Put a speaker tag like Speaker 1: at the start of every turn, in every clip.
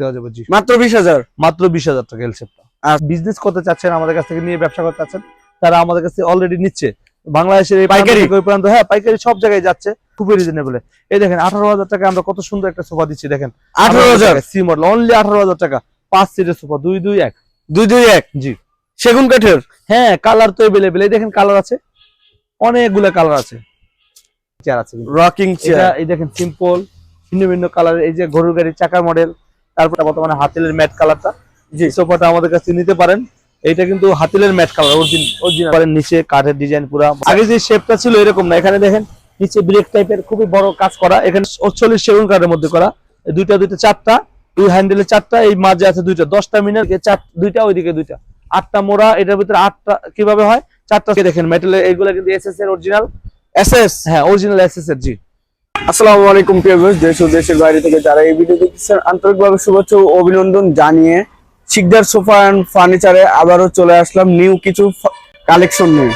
Speaker 1: দেওয়া যাবে জি।
Speaker 2: মাত্র বিশ হাজার?
Speaker 1: মাত্র বিশ হাজার টাকা এলসেপটা। আর বিজনেস করতে চাচ্ছেন আমাদের কাছ থেকে নিয়ে ব্যবসা করতে চাচ্ছেন তারা আমাদের কাছে অলরেডি নিচ্ছে। বাংলাদেশের এই
Speaker 2: পাইকারি?
Speaker 1: পাইকারি হ্যাঁ পাইকারি সব জায়গায় যাচ্ছে খুবই রিজনেবল এই দেখেন আঠারো হাজার টাকা আমরা কত সুন্দর একটা সোফা দিচ্ছি দেখেন।
Speaker 2: আঠারো হাজার?
Speaker 1: সি মডেল অনলি আঠারো হাজার টাকা। পাঁচ সিটের সোফা দুই দুই এক।
Speaker 2: দুই দুই এক?
Speaker 1: জি।
Speaker 2: সেগুন কাঠের?
Speaker 1: হ্যাঁ কালার তো এভেলেবেল এই দেখেন কালার আছে অনেকগুলো কালার আছে। চেয়ার আছে
Speaker 2: রকিং চেয়ার
Speaker 1: এই দেখেন সিম্পল ভিন্ন ভিন্ন কালার এই যে গরুর গাড়ির চাকার মডেল তারপর বর্তমানে হাতিলের ম্যাট কালারটা।
Speaker 2: জি।
Speaker 1: সোফাটা আমাদের কাছে নিতে পারেন। এইটা কিন্তু হাতিলের ম্যাট কালার অরিজিনাল নিচে কাঠের ডিজাইন পুরা। আগে যে শেপটা ছিল এরকম না, এখানে দেখেন নিচে ব্রেক টাইপের খুবই বড় কাজ করা। এখানে চল্লিশ সেগুন কাঠের মধ্যে করা। দুইটা দুইটা, চারটা। দুই হ্যান্ডেলে চারটা, এই মাঝে আছে দুইটা। দশটা মিনার চার, দুইটা, ওইদিকে দুইটা। আটটা মোড়া, এটার ভিতরে আটটা কীভাবে হয়? চারটা দেখেন মেটালের এইগুলো কিন্তু এসএস এর অরিজিনাল
Speaker 2: এসএস
Speaker 1: হ্যাঁ অরিজিনাল এসএস এর, জি।
Speaker 2: আসসালামু আলাইকুম প্রিয় দেশ ও দেশের বাইরে থেকে যারা এই ভিডিও দেখছেন আন্তরিকভাবে শুভেচ্ছা ও অভিনন্দন জানিয়ে শিকদার সোফা এন্ড ফার্নিচারে আবারও চলে আসলাম নিউ কিছু কালেকশন নিয়ে।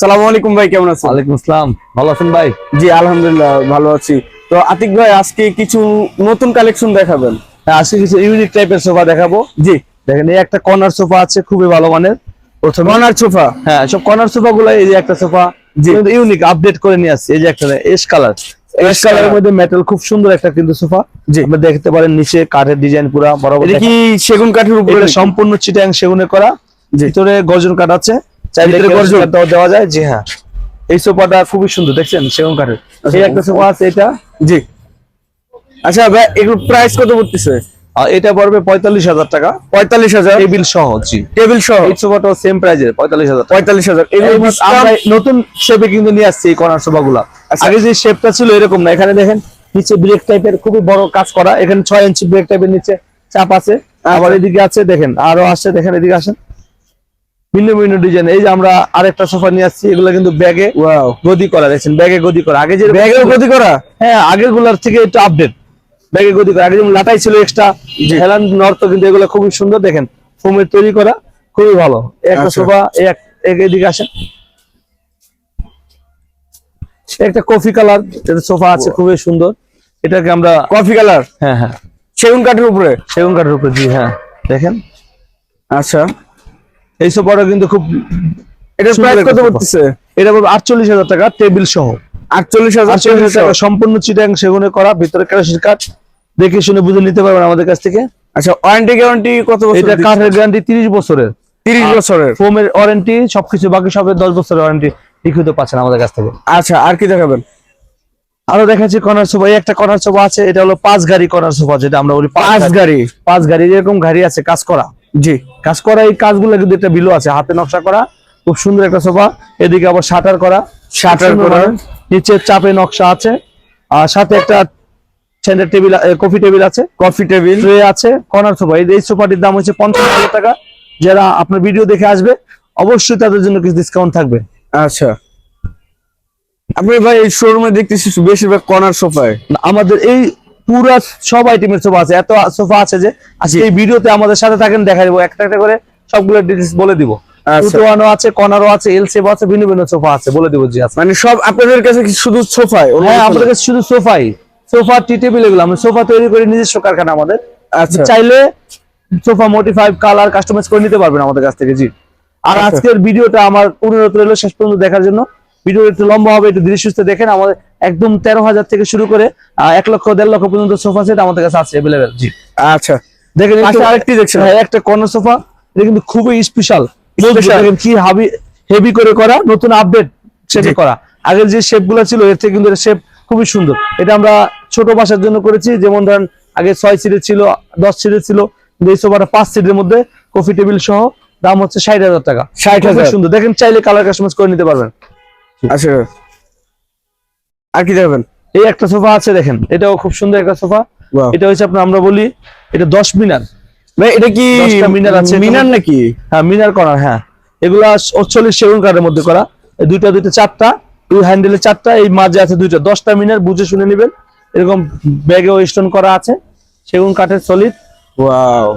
Speaker 2: সালামু আলাইকুম ভাই কেমন আছেন?
Speaker 1: ওয়ালাইকুম আসসালাম। ভালো আছেন ভাই?
Speaker 2: জি আলহামদুলিল্লাহ ভালো আছি। তো আতিক ভাই আজকে কিছু নতুন কালেকশন দেখাবেন?
Speaker 1: হ্যাঁ, আজকে কিছু ইউনিক টাইপের সোফা দেখাবো।
Speaker 2: জি।
Speaker 1: দেখেন এই একটা কর্নার সোফা আছে খুবই ভালো মানের। প্রথমে
Speaker 2: কর্নার সোফা?
Speaker 1: হ্যাঁ সব কর্নার সোফা গুলো এই যে একটা সোফা। ইউনিক আপডেট করে নিয়ে আসছে। এই যে একটা এস কালার এস কালারের মধ্যে মেটাল খুব সুন্দর একটা কিন্তু সোফা।
Speaker 2: জি।
Speaker 1: আপনি দেখতে পারেন নিচে কাঠের ডিজাইন পুরা বরাবর
Speaker 2: এটা কি সেগুন কাঠের উপরে
Speaker 1: সম্পূর্ণ চিটাং সেগুনে করা। ভিতরে গর্জন কাঠ আছে। চাইলে
Speaker 2: ভিতরে
Speaker 1: গর্জন? দেওয়া যায়। জি হ্যাঁ। এই সোফাটা খুবই সুন্দর দেখছেন? সেগুন কাঠের। এই একটা সোফা আছে এটা।
Speaker 2: জি। আচ্ছা ভাই এগুলো প্রাইস কত পড়তেছে?
Speaker 1: এটা পড়বে পঁয়তাল্লিশ হাজার টাকা।
Speaker 2: পঁয়তাল্লিশ হাজার?
Speaker 1: টেবিল সহ জি।
Speaker 2: টেবিল সহ?
Speaker 1: এই সোফাটাও সেম প্রাইজের পঁয়তাল্লিশ হাজার
Speaker 2: পঁয়তাল্লিশ হাজার।
Speaker 1: আমরা নতুন শেপে কিন্তু নিয়ে আসছি এই কর্নার সোফা গুলা
Speaker 2: আচ্ছা।
Speaker 1: আগে যে শেপটা ছিল এরকম না। এখানে দেখেন নিচে ব্রেক টাইপের খুবই বড় কাজ করা। এখানে ছয় ইঞ্চি ব্রেক টাইপের নিচে চাপ আছে। আবার এদিকে আছে দেখেন আরও আসছে দেখেন এদিকে আসেন। ভিন্ন ভিন্ন ডিজাইন এই যে আমরা আরেকটা সোফা নিয়ে আসছি এগুলো কিন্তু ব্যাগে গদি করা দেখছেন ব্যাগে গদি করা। আগে যে
Speaker 2: ব্যাগে গদি করা?
Speaker 1: হ্যাঁ আগেরগুলার থেকে একটু আপডেট ব্যাগে গদি করা। আগে যেমন লাটাই ছিল এক্সট্রা হেলান নর্থ কিন্তু এগুলো খুবই সুন্দর। দেখেন ফোমের তৈরি করা খুবই ভালো। একটা
Speaker 2: আচ্ছা।
Speaker 1: সোফা এক এদিকে আসেন। একটা কফি কালার সোফা আছে খুবই সুন্দর। এটাকে আমরা
Speaker 2: কফি কালার
Speaker 1: হ্যাঁ হ্যাঁ।
Speaker 2: সেগুন কাঠের উপরে?
Speaker 1: সেগুন কাঠের উপরে জি হ্যাঁ। দেখেন।
Speaker 2: আচ্ছা।
Speaker 1: এই সোফাটা কিন্তু খুব
Speaker 2: এটা প্রাইস কত। পড়তেছে?
Speaker 1: এটা বলব আটচল্লিশ হাজার টাকা টেবিল সহ।
Speaker 2: আটচল্লিশ হাজার
Speaker 1: আটচল্লিশ হাজার টাকা সম্পূর্ণ চিটাং সেগুনে করা ভিতরে কেরাসিন কাঠ দেখে শুনে বুঝে নিতে পারবেন আমাদের কাছ থেকে।
Speaker 2: আচ্ছা ওয়ারেন্টি গ্যারান্টি কত বছর
Speaker 1: এটা কাঠের গ্যারান্টি তিরিশ বছরের।
Speaker 2: তিরিশ বছরের?
Speaker 1: ফোমের ওয়ারেন্টি সবকিছু বাকি সবের দশ বছরের ওয়ারেন্টি লিখিত পাচ্ছেন আমাদের কাছ থেকে।
Speaker 2: আচ্ছা আর কি দেখাবেন?
Speaker 1: আরও দেখাচ্ছি কর্নার সোফা এই একটা কর্নার সোফা আছে এটা হলো পাঁচ গাড়ি কর্নার সোফা যেটা আমরা বলি
Speaker 2: পাঁচ গাড়ি।
Speaker 1: পাঁচ গাড়ি এরকম গাড়ি আছে কাজ করা।
Speaker 2: জি।
Speaker 1: কাজ করা এই কাজগুলো কিন্তু একটা বিলো আছে হাতে নকশা করা খুব সুন্দর একটা সোফা এদিকে আবার শাটার করা। সুন্দর
Speaker 2: করা।
Speaker 1: নিচে চাপে নকশা আছে। আর সাথে একটা সেন্টার টেবিল কফি টেবিল আছে।
Speaker 2: কফি টেবিল
Speaker 1: ট্রে আছে কর্নার সোফা এই সোফাটির দাম হচ্ছে পঞ্চাশ হাজার টাকা। যারা আপনার ভিডিও দেখে আসবে অবশ্যই তাদের জন্য কিছু ডিসকাউন্ট থাকবে।
Speaker 2: আচ্ছা। আপনি ভাই এই শোরুমে দেখতেছি বেশিরভাগ কর্নার সোফায়
Speaker 1: আমাদের এই পুরা সব আইটেমের সোফা আছে। এত সোফা আছে যে আজকে এই ভিডিওতে আমাদের সাথে থাকেন দেখা দেবো। একটা একটা করে সবগুলো ডিটেলস বলে দিব।
Speaker 2: আচ্ছা।
Speaker 1: টুটোয়ানো আছে কর্নারও আছে এল সেভ আছে ভিন্ন ভিন্ন সোফা আছে বলে দিব জি আছে
Speaker 2: মানে সব আপনাদের কাছে শুধু সোফায়
Speaker 1: হ্যাঁ আমাদের কাছে শুধু সোফাই সোফা টি টেবিল এগুলো আমরা সোফা তৈরি করে নিজস্ব কারখানা আমাদের।
Speaker 2: আচ্ছা।
Speaker 1: চাইলে সোফা মোটিফাই কালার কাস্টমাইজ করে নিতে পারবেন আমাদের কাছ থেকে জি। আর
Speaker 2: আচ্ছা।
Speaker 1: আজকের ভিডিওটা আমার অনুরোধ রইল শেষ পর্যন্ত দেখার জন্য। ভিডিও একটু লম্বা হবে একটু সুস্থে দেখেন। আমাদের একদম তেরো হাজার থেকে শুরু করে এক লক্ষ দেড় লক্ষ পর্যন্ত সোফা সেট আমাদের কাছে আছে অ্যাভেলেবেল জি।
Speaker 2: আচ্ছা।
Speaker 1: দেখেন
Speaker 2: আরেকটি দেখছেন।
Speaker 1: হ্যাঁ একটা কর্নার সোফা। এটা কিন্তু খুবই স্পেশাল। দেখেন কি হাবি হেভি করে করা নতুন আপডেট শেপে করা। আগের যে শেপগুলো ছিল এর থেকে কিন্তু শেপ খুবই সুন্দর। এটা আমরা ছোট বাসার জন্য করেছি যেমন ধরেন আগে ছয় সিটের ছিল দশ সিটের ছিল এই সোফাটা পাঁচ সিটের মধ্যে কফি টেবিল সহ দাম হচ্ছে ষাট হাজার টাকা।
Speaker 2: 60,000
Speaker 1: খুবই সুন্দর। দেখেন চাইলে কালার কাস্টমাইজ করে নিতে পারবেন।
Speaker 2: আচ্ছা। আর কি দেখাবেন?
Speaker 1: এই একটা সোফা আছে দেখেন। এটাও খুব সুন্দর একটা সোফা। এটা হচ্ছে আপনার আমরা বলি এটা দশ মিনার।
Speaker 2: ভাই এটা কি
Speaker 1: মিনার আছে।
Speaker 2: মিনার নাকি?
Speaker 1: হ্যাঁ মিনার করা হ্যাঁ। এগুলা অচল্লিশ সেগুন কাঠের মধ্যে করা। দুইটা দুইটা চারটা। দুই হ্যান্ডেলে চারটা এই মাঝে আছে দুইটা। দশটা মিনার বুঝে শুনে নেবেন। এরকম ব্যাগেও স্টোন করা আছে। সেগুন কাঠের সলিড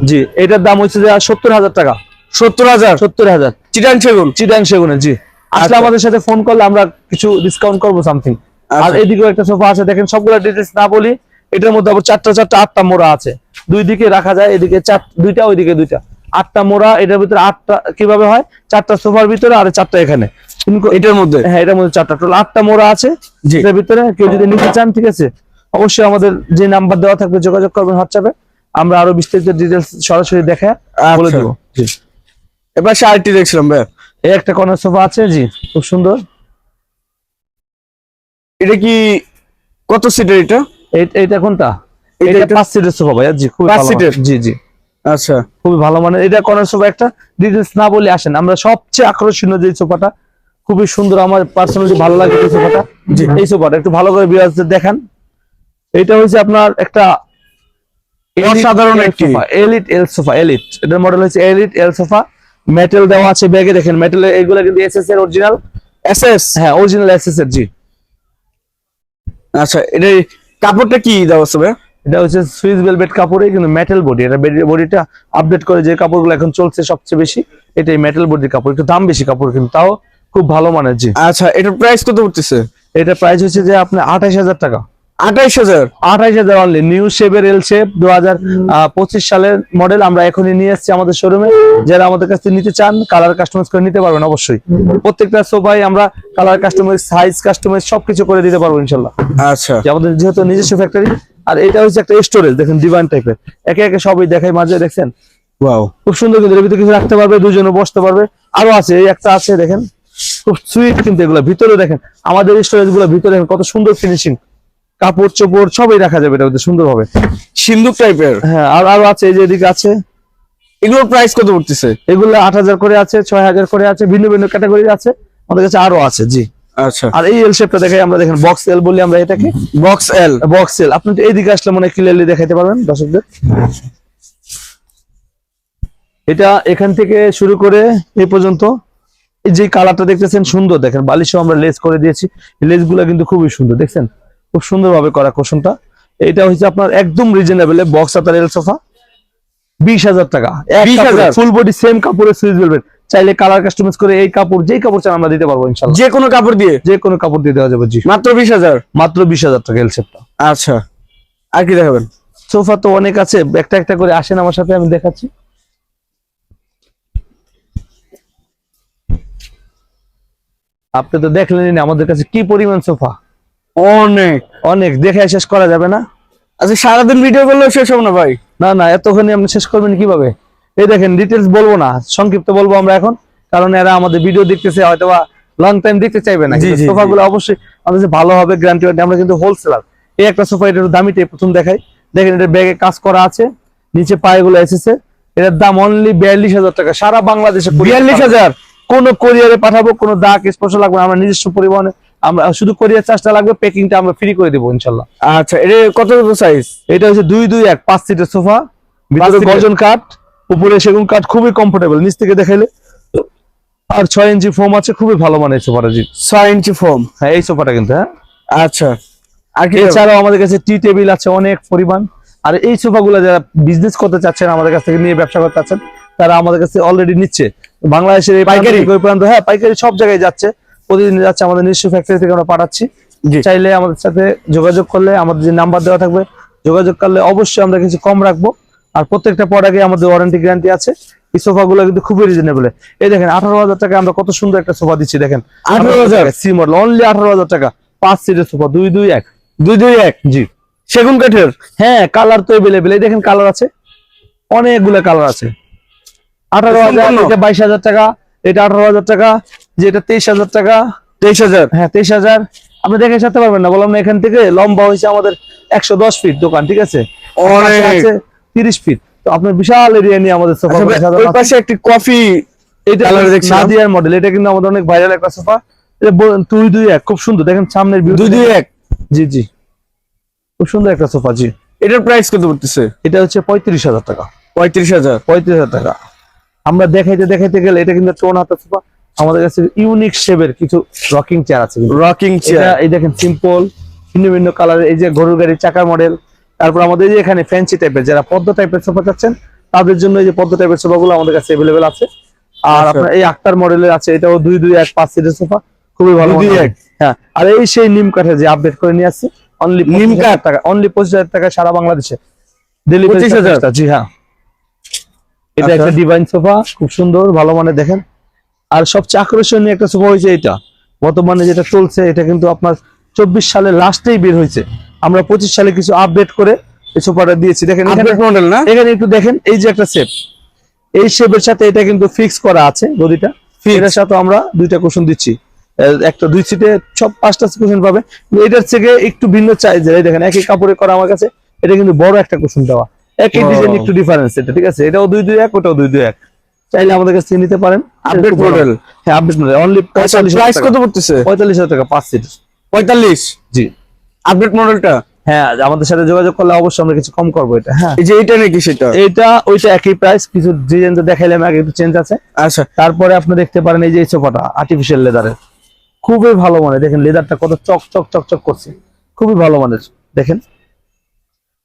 Speaker 1: জি এটার দাম হচ্ছে যে সত্তর হাজার টাকা।
Speaker 2: সত্তর হাজার?
Speaker 1: সত্তর হাজার।
Speaker 2: চিটান সেগুন?
Speaker 1: চিটাং সেগুনের জি। আসলে
Speaker 2: আচ্ছা।
Speaker 1: আমাদের সাথে ফোন করলে আমরা কিছু ডিসকাউন্ট করব সামথিং আর
Speaker 2: আচ্ছা।
Speaker 1: এদিকেও একটা সোফা আছে। দেখেন সবগুলা ডিটেলস না বলি এটার মধ্যে আবার চারটা চারটা আটটা মোড়া আছে। দুই দিকে রাখা যায় এদিকে চার দুইটা ওইদিকে দুইটা। আটটা মোড়া এটার ভিতরে আটটা কীভাবে হয়? চারটা সোফার ভিতরে আর চারটা এখানে।
Speaker 2: এটার মধ্যে?
Speaker 1: হ্যাঁ এটার মধ্যে চারটা। টোটাল আটটা মোড়া আছে। এটার ভিতরে কেউ যদি নিতে চান ঠিক আছে অবশ্যই আমাদের যে নাম্বার দেওয়া থাকবে যোগাযোগ করবেন হোয়াটসঅ্যাপে। আমরা আরও বিস্তারিত ডিটেলস সরাসরি দেখে বলে
Speaker 2: আচ্ছা।
Speaker 1: দেবো।
Speaker 2: এবার শাড়িটি দেখছিলাম ভাই
Speaker 1: এই একটা কর্নার সোফা আছে জি খুব সুন্দর।
Speaker 2: এটা কি কত সিটের এটা?
Speaker 1: এইটা কোনটা? এটা
Speaker 2: এটা?
Speaker 1: পাঁচ সিটের সোফা ভাইয়া জি খুবই
Speaker 2: পাঁচ সিটের?
Speaker 1: জি জি।
Speaker 2: আচ্ছা।
Speaker 1: খুবই ভালো মানে এটা কর্নার সোফা একটা। ডিটেলস না বলে আসেন। আমরা সবচেয়ে আকর্ষণীয় যে সোফাটা খুবই সুন্দর আমার পার্সোনালি ভালো লাগে এই সোফাটা। এই সোফাটা একটু ভালো করে বিরাজদের দেখান। এটা হচ্ছে আপনার একটা
Speaker 2: অসাধারণ একটি।
Speaker 1: এলিট এল সোফা এলিট এটার মডেল হচ্ছে এলিট এল সোফা। মেটাল দেওয়া আছে ব্যাগে দেখেন। মেটাল এগুলো কিন্তু এসএস এর অরিজিনাল
Speaker 2: এসএস
Speaker 1: হ্যাঁ অরিজিনাল এসএস এর জি।
Speaker 2: আচ্ছা এটা কাপড়টা কি দেওয়া আছে ভাই
Speaker 1: এটা হচ্ছে সুইস ভেলভেট কাপড়ে কিন্তু মেটাল বডি এটা বডিটা আপডেট করে যে কাপড়গুলো এখন চলছে সবচেয়ে বেশি এটাই মেটাল বডির কাপড় একটু দাম বেশি কাপড় কিন্তু তাও খুব ভালো মানের জি।
Speaker 2: আচ্ছা এটার প্রাইস কত পড়তেছে?
Speaker 1: এটা প্রাইস হচ্ছে যে আপনার আঠাইশ হাজার টাকা।
Speaker 2: আঠাইশ হাজার?
Speaker 1: আঠাইশ হাজার অনলি নিউ শেপের এল শেপ দু হাজার পঁচিশ সালের মডেল আমরা এখনই নিয়ে এসেছি আমাদের শোরুমে যারা আমাদের কাছ থেকে নিতে চান কালার কাস্টমাইজ করে নিতে পারবেন অবশ্যই। প্রত্যেকটা সোফাই আমরা কালার কাস্টমাইজ সাইজ কাস্টমাইজ সবকিছু করে দিতে পারব ইনশাল্লাহ।
Speaker 2: আচ্ছা।
Speaker 1: আমাদের যেহেতু নিজস্ব ফ্যাক্টরি আর এটা হচ্ছে একটা স্টোরেজ দেখেন ডিভাইন টাইপের একে একে সবই দেখাই মাঝে দেখছেন?
Speaker 2: ওয়াও
Speaker 1: খুব সুন্দর কিন্তু এর ভিতরে কিছু রাখতে পারবে দুজনে বসতে পারবে। আরও আছে এই একটা আছে দেখেন। খুব সুইট কিন্তু এগুলো। ভিতরে দেখেন আমাদের স্টোরেজগুলো ভিতরে দেখেন কত সুন্দর ফিনিশিং কাপড় চোপড় সবই রাখা যাবে এটার মধ্যে সুন্দর হবে
Speaker 2: সিন্ধুক টাইপের
Speaker 1: হ্যাঁ আর আরও আছে এই যে এদিকে আছে।
Speaker 2: এগুলোর প্রাইস কত পড়তেছে?
Speaker 1: এগুলো আট হাজার করে আছে ছয় হাজার করে আছে ভিন্ন ভিন্ন ক্যাটাগরি আছে। আমাদের কাছে আরও আছে জি।
Speaker 2: আচ্ছা।
Speaker 1: আর এই এল শেপটা দেখাই আমরা দেখেন বক্স এল বলি আমরা এটাকে।
Speaker 2: বক্স এল
Speaker 1: বক্স এল আপনি তো এইদিকে আসলে মনে ক্লিয়ারলি দেখাইতে পারবেন দর্শকদের। এটা এখান থেকে শুরু করে এই পর্যন্ত। এই যে কালারটা দেখতেছেন সুন্দর দেখেন বালিশও আমরা লেস করে দিয়েছি। লেসগুলা কিন্তু খুবই সুন্দর দেখছেন? খুব সুন্দর ভাবে করা কোশনটা এটা হচ্ছে আপনার একদম রিজনেবল বক্স আতার এল সোফা বিশ হাজার টাকা।
Speaker 2: 20,000
Speaker 1: ফুল বডি সেম কাপড়ে সুইচ বেলবেন চাইলে কালার কাস্টমাইজ করে এই কাপড় যেই কাপড় চান আমরা দিতে পারব ইনশাল্লাহ
Speaker 2: যে কোনো কাপড় দিয়ে?
Speaker 1: যে কোনো কাপড় দিয়ে দেওয়া যাবে জি।
Speaker 2: মাত্র বিশ হাজার?
Speaker 1: মাত্র বিশ হাজার টাকা এল শেপটা
Speaker 2: আচ্ছা। আর কি দেখাবেন?
Speaker 1: সোফা তো অনেক আছে একটা একটা করে আসেন আমার সাথে আমি দেখাচ্ছি। আপনি তো দেখলেনই না আমাদের কাছে কি পরিমাণ সোফা।
Speaker 2: অনেক।
Speaker 1: অনেক দেখে শেষ করা যাবে না।
Speaker 2: আচ্ছা সারাদিন ভিডিও করলেও শেষ হবে না ভাই?
Speaker 1: না না এতক্ষণে আপনি শেষ করবেন কীভাবে? এই দেখেন ডিটেলস বলব না সংক্ষিপ্ত বলব আমরা এখন কারণ এরা আমাদের ভিডিও দেখতেছে হয়তো বা লং টাইম দেখতে চাইবে না সোফা গুলো অবশ্যই আমাদের ভালো হবে গ্যারান্টি আমরা কিন্তু হোলসেলার এই একটা সোফা এটা দামিটাই প্রথম দেখাই। দেখেন এটা ব্যাগে কাজ করা আছে নিচে পায়ে পায়েগুলো এসেছে। এটার দাম অনলি বিয়াল্লিশ হাজার টাকা। সারা বাংলাদেশে
Speaker 2: বিয়াল্লিশ হাজার?
Speaker 1: কোন কোরিয়ারে পাঠাবো কোনো দাগ স্পর্শ লাগবে আমরা নিজস্ব পরিবহনে আমরা শুধু কোরিয়ার চার্জটা লাগবে প্যাকিংটা আমরা ফ্রি করে দেবো ইনশাল্লাহ।
Speaker 2: আচ্ছা এটা কত সাইজ
Speaker 1: এটা হচ্ছে দুই দুই এক পাঁচ সিটের সোফা
Speaker 2: সিটের?
Speaker 1: কাঠ? উপরে সেগুন কাঠ খুবই কমফোর্টেবল নিচ থেকে দেখাইলে। আর ছয় ইঞ্চি ফোম আছে খুবই ভালো মানের সোফাটা জি।
Speaker 2: ছয় ইঞ্চি ফোম
Speaker 1: হ্যাঁ এই সোফাটা কিন্তু হ্যাঁ।
Speaker 2: আচ্ছা। আর
Speaker 1: এছাড়াও আমাদের কাছে টি টেবিল আছে অনেক পরিমাণ। আর এই সোফাগুলো যারা বিজনেস করতে চাচ্ছেন আমাদের কাছ থেকে নিয়ে ব্যবসা করতে চাচ্ছেন তারা আমাদের কাছে অলরেডি নিচ্ছে। বাংলাদেশের এই
Speaker 2: পাইকারি?
Speaker 1: প্রান্ত হ্যাঁ পাইকারি সব জায়গায় যাচ্ছে। প্রতিদিন যাচ্ছে আমাদের নিজস্ব ফ্যাক্টরি থেকে আমরা পাঠাচ্ছি। চাইলে আমাদের সাথে যোগাযোগ করলে আমাদের যে নাম্বার দেওয়া থাকবে যোগাযোগ করলে অবশ্যই আমরা কিছু কম রাখব। আর প্রত্যেকটা প্রোডাক্টে আমাদের ওয়ারেন্টি গ্যারান্টি আছে। এই সোফা গুলো কিন্তু খুবই রিজনেবল এই দেখেন আঠারো হাজার টাকা আমরা কত সুন্দর একটা সোফা দিচ্ছি দেখেন।
Speaker 2: 18,000?
Speaker 1: সি মডেল অনলি আঠারো হাজার টাকা। পাঁচ সিটের সোফা দুই দুই এক।
Speaker 2: দুই দুই এক?
Speaker 1: জি।
Speaker 2: সেগুন কাঠের?
Speaker 1: হ্যাঁ কালার তো এভেলেবেল এই দেখেন কালার আছে। অনেকগুলো কালার আছে। আঠারো হাজার এটা বাইশ হাজার টাকা এটা আঠারো হাজার টাকা যেটা তেইশ হাজার টাকা।
Speaker 2: তেইশ হাজার?
Speaker 1: হ্যাঁ তেইশ হাজার। আপনি দেখে সাথে পারবেন না বললাম না এখান থেকে। লম্বা হয়েছে আমাদের একশো দশ ফিট দোকান ঠিক আছে
Speaker 2: অনেক।
Speaker 1: পাশে আছে তিরিশ ফিট তো আপনার বিশাল এরিয়া নিয়ে আমাদের সোফা
Speaker 2: আচ্ছা ওই পাশে একটি কফি
Speaker 1: এটা। নাদিয়ার মডেল এটা কিন্তু আমাদের অনেক ভাইরাল একটা সোফা এটা দুই দুই এক খুব সুন্দর। দেখেন সামনের টা
Speaker 2: দুই দুই এক।
Speaker 1: জি জি। খুব সুন্দর একটা সোফা জি।
Speaker 2: এটার প্রাইস কত পড়তেছে?
Speaker 1: এটা হচ্ছে পঁয়ত্রিশ হাজার টাকা।
Speaker 2: পঁয়ত্রিশ হাজার।
Speaker 1: পঁয়ত্রিশ হাজার টাকা। আমরা দেখাইতে দেখাইতে গেলে এটা কিন্তু টোন হাতের সোফা আমাদের কাছে ইউনিক শেপের কিছু রকিং চেয়ার আছে
Speaker 2: রকিং চেয়ার
Speaker 1: এই দেখেন সিম্পল ভিন্ন ভিন্ন কালারের এই যে গরুর গাড়ির চাকার মডেল তারপর আমাদের এখানে ফ্যান্সি টাইপের যারা পদ্ম টাইপের সোফা চাচ্ছেন তাদের জন্য এই যে পদ্ম টাইপের সোফা গুলো আমাদের কাছে অ্যাভেলেবেল আছে আর
Speaker 2: আচ্ছা।
Speaker 1: আপনার এই আক্তার মডেলের আছে এটাও দুই দুই এক পাঁচ সিটের সোফা খুবই ভালো
Speaker 2: দুই এক?
Speaker 1: হ্যাঁ আর এই সেই নিম কাঠে যে আপডেট করে নিয়ে আসছি অনলি
Speaker 2: নিম কাঠ?
Speaker 1: টাকা অনলি পঁচিশ হাজার টাকা সারা বাংলাদেশে ডেলিভারি
Speaker 2: 25,000?
Speaker 1: জি হ্যাঁ এটা
Speaker 2: আচ্ছা।
Speaker 1: একটা ডিভাইন সোফা খুব সুন্দর ভালো মানে দেখেন আর সবচেয়ে আকর্ষণীয় একটা সোফা হয়েছে এটা বর্তমানে যেটা চলছে এটা কিন্তু আপনার চব্বিশ সালের লাস্টেই বের হয়েছে আমরা পঁচিশ সালে কিছু আপডেট করে এই সোফাটা দিয়েছি। দেখেন
Speaker 2: মডেল না?
Speaker 1: এখানে একটু দেখেন এই যে একটা শেপ এই শেপের সাথে এটা কিন্তু ফিক্স করা আছে গদিটা। এটার সাথে আমরা দুইটা কুশন দিচ্ছি। একটা দুই সিটে সব পাঁচটা কুশন পাবে। এটার থেকে একটু ভিন্ন চাইজের এই দেখেন একই কাপড়ে করা আমার কাছে এটা কিন্তু বড় একটা কুশন দেওয়া। একই। ডিজাইন একটু ডিফারেন্স এটা ঠিক আছে? এটাও দুই দুই এক ওটাও দুই দুই এক। চাইলে আমাদের কাছে থেকে নিতে পারেন।
Speaker 2: আপডেট মডেল
Speaker 1: হ্যাঁ আপডেট মডেল অনলি পঁয়তাল্লিশ
Speaker 2: কত পড়তেছে?
Speaker 1: পঁয়তাল্লিশ হাজার টাকা পাঁচ সিট
Speaker 2: পঁয়তাল্লিশ?
Speaker 1: জি।
Speaker 2: আপডেট মডেলটা
Speaker 1: হ্যাঁ আমাদের সাথে যোগাযোগ করলে অবশ্যই আমরা কিছু কম করব এটা হ্যাঁ।
Speaker 2: এই যে এটা নাকি সেটা?
Speaker 1: এটা ওইটা একই প্রাইস কিছু ডিজাইন তো দেখাইলাম আগে একটু চেঞ্জ আছে।
Speaker 2: আচ্ছা।
Speaker 1: তারপরে আপনি দেখতে পারেন এই যে এই সোফাটা আর্টিফিশিয়াল লেদারের খুবই ভালো মানের দেখেন লেদারটা কত চক চক চক চক করছে। খুবই ভালো মানের দেখেন।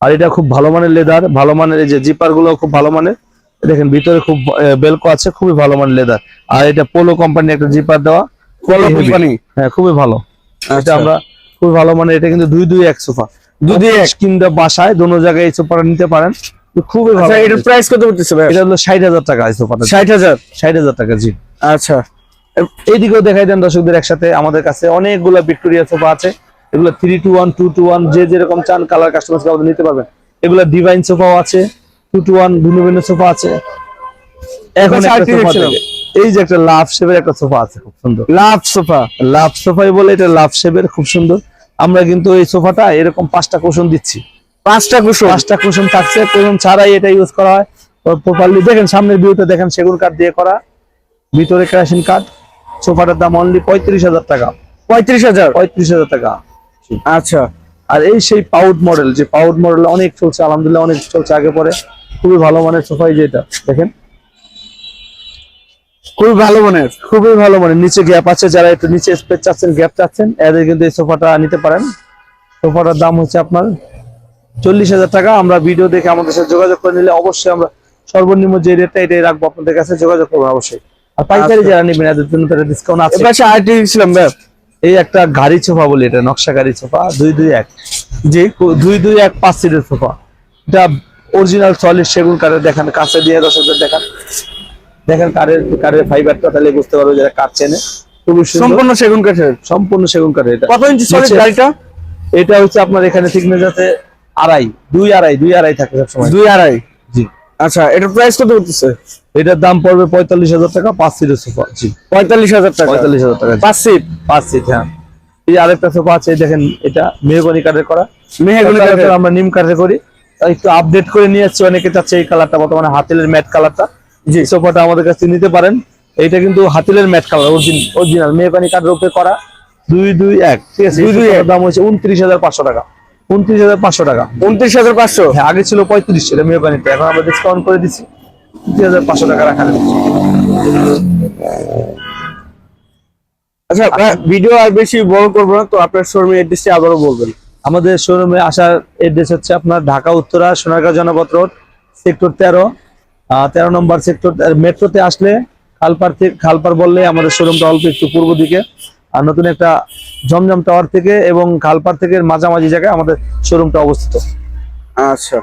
Speaker 1: আর এটা খুব ভালো মানের লেদার ভালো মানের এই যে জিপারগুলো খুব ভালো মানের। দেখেন ভিতরে খুব বেলকো আছে খুবই ভালো মানের লেদার আর এটা পোলো কোম্পানি একটা জিপার দেওয়া
Speaker 2: পোলো কোম্পানি
Speaker 1: হ্যাঁ খুবই ভালো। এটা
Speaker 2: আচ্ছা।
Speaker 1: আমরা খুবই ভালো মানে এটা কিন্তু দুই দুই এক সোফা।
Speaker 2: দুই দুই এক।
Speaker 1: কিংবা বাসায় দোনো জায়গায় এই সোফাটা নিতে পারেন। খুবই ভালো
Speaker 2: আচ্ছা এটার প্রাইস কত পড়তেছে ভাই?
Speaker 1: এটা হলো ষাট হাজার টাকা এই সোফাটা।
Speaker 2: ষাট হাজার?
Speaker 1: ষাট হাজার টাকা জি।
Speaker 2: আচ্ছা।
Speaker 1: এইদিকেও দেখাই দেন দর্শকদের একসাথে আমাদের কাছে অনেকগুলো ভিক্টোরিয়া সোফা আছে। এগুলো three two one two two one যে যেরকম চান কালার কাস্টমার আমাদের নিতে পারবেন। এগুলো ডিভাইন সোফাও আছে টু টু ওয়ান ভিন্ন ভিন্ন সোফা আছে। এখন
Speaker 2: আচ্ছা,
Speaker 1: এই যে একটা লাভ শেপের একটা সোফা আছে খুব সুন্দর।
Speaker 2: লাভ সোফা।
Speaker 1: লাভ সোফাই বলে এটা লাভ শেপের খুব সুন্দর। আমরা কিন্তু এই সোফাটা এরকম পাঁচটা কুশন দিচ্ছি।
Speaker 2: পাঁচটা কুশন?
Speaker 1: পাঁচটা কুশন থাকছে। কুশন ছাড়াই এটা ইউজ করা হয়। প্রপারলি দেখেন সামনের ভিউটা দেখেন সেগুন কাঠ দিয়ে করা। ভিতরে কেরাসিন কাঠ সোফাটার দাম অনলি পঁয়ত্রিশ হাজার টাকা।
Speaker 2: পঁয়ত্রিশ হাজার?
Speaker 1: পঁয়ত্রিশ হাজার টাকা।
Speaker 2: আচ্ছা।
Speaker 1: আর এই সেই পাউড মডেল যে পাউড মডেল অনেক চলছে আলহামদুলিল্লাহ অনেক চলছে আগে পরে। খুবই ভালো মানের সোফাই যেটা দেখেন।
Speaker 2: খুবই ভালো মানের
Speaker 1: খুবই ভালো মানের। নিচে গ্যাপ আছে যারা একটু নিচে স্পেস চাচ্ছেন গ্যাপ চাচ্ছেন এদের কিন্তু এই সোফাটা নিতে পারেন। সোফাটার দাম হচ্ছে আপনার চল্লিশ হাজার টাকা। আমরা ভিডিও দেখে আমাদের সাথে যোগাযোগ করে নিলে অবশ্যই আমরা সর্বনিম্ন যে রেটটা এটাই রাখব আপনাদের কাছে যোগাযোগ করব অবশ্যই। আর পাইকারি
Speaker 2: আচ্ছা।
Speaker 1: যারা নেবেন এদের জন্য তারা ডিসকাউন্ট আছে।
Speaker 2: সে আইটি ছিলাম
Speaker 1: এই একটা গাড়ি সোফা বলি এটা নকশা গাড়ি সোফা দুই দুই এক। যে দুই দুই এক পাঁচ সিটের সোফা এটা অরিজিনাল সলিড সেগুন কাঠের দেখান কাছে দিয়ে দর্শকদের দেখান। দেখেন কাঠের কাঠের ফাইবারটা তাহলে বুঝতে পারবে যারা কাঠ চেনে। খুবই
Speaker 2: সম্পূর্ণ সেগুন কাঠের?
Speaker 1: সম্পূর্ণ সেগুন কাঠের এটা।
Speaker 2: কত ইঞ্চি সলিড গাড়িটা?
Speaker 1: এটা হচ্ছে আপনার এখানে থিকনেস আছে আড়াই দুই আড়াই দুই আড়াই থাকে সবসময়।
Speaker 2: দুই আড়াই?
Speaker 1: জি।
Speaker 2: আচ্ছা এটার প্রাইস কত পড়তেছে
Speaker 1: এটার দাম পড়বে পঁয়তাল্লিশ হাজার টাকা পাঁচ সিট সোফা জি।
Speaker 2: পঁয়তাল্লিশ হাজার টাকা?
Speaker 1: পঁয়তাল্লিশ হাজার টাকা
Speaker 2: পাঁচ সিট
Speaker 1: পাঁচ সিট হ্যাঁ। এই আরেকটা সোফা আছে দেখেন এটা মেহগনি কাঠের করা।
Speaker 2: মেহগনি কাঠের
Speaker 1: আমরা নিম কাঠের করি। একটু আপডেট করে নিয়ে যাচ্ছি অনেকে চাচ্ছে এই কালারটা বর্তমানে হাতিলের ম্যাট কালারটা সোফাটা আমাদের কাছে নিতে পারেন। এটা কিন্তু হাতিলের ম্যাট কালার অরিজিনাল মেহগনি কাঠের উপরে করা। দুই দুই এক ঠিক আছে?
Speaker 2: দুই এক।
Speaker 1: দাম হচ্ছে উনত্রিশ হাজার পাঁচশো টাকা। উনত্রিশ হাজার পাঁচশো টাকা।
Speaker 2: উনত্রিশ হাজার পাঁচশো?
Speaker 1: হ্যাঁ আগে ছিল পঁয়ত্রিশ এটা মেহগনিটা এখন আমরা ডিসকাউন্ট করে দিচ্ছি। উনত্রিশ হাজার পাঁচশো টাকা রাখা।
Speaker 2: আচ্ছা ভিডিও আর বেশি বড় করব না তো আপনার শোরুমের এড্রেসটি আবারও বলবেন।
Speaker 1: আমাদের শোরুমে আসার এড্রেস হচ্ছে আপনার ঢাকা উত্তরা সোনারগাঁও জনপথ রোড সেক্টর তেরো। তেরো নম্বর সেক্টর মেট্রোতে আসলে খালপার থেকে খালপার বললে আমাদের শোরুমটা অল্প একটু পূর্ব দিকে। আর নতুন একটা জমজম টাওয়ার থেকে এবং খালপার থেকে মাঝামাঝি জায়গায় আমাদের শোরুমটা অবস্থিত।
Speaker 2: আচ্ছা।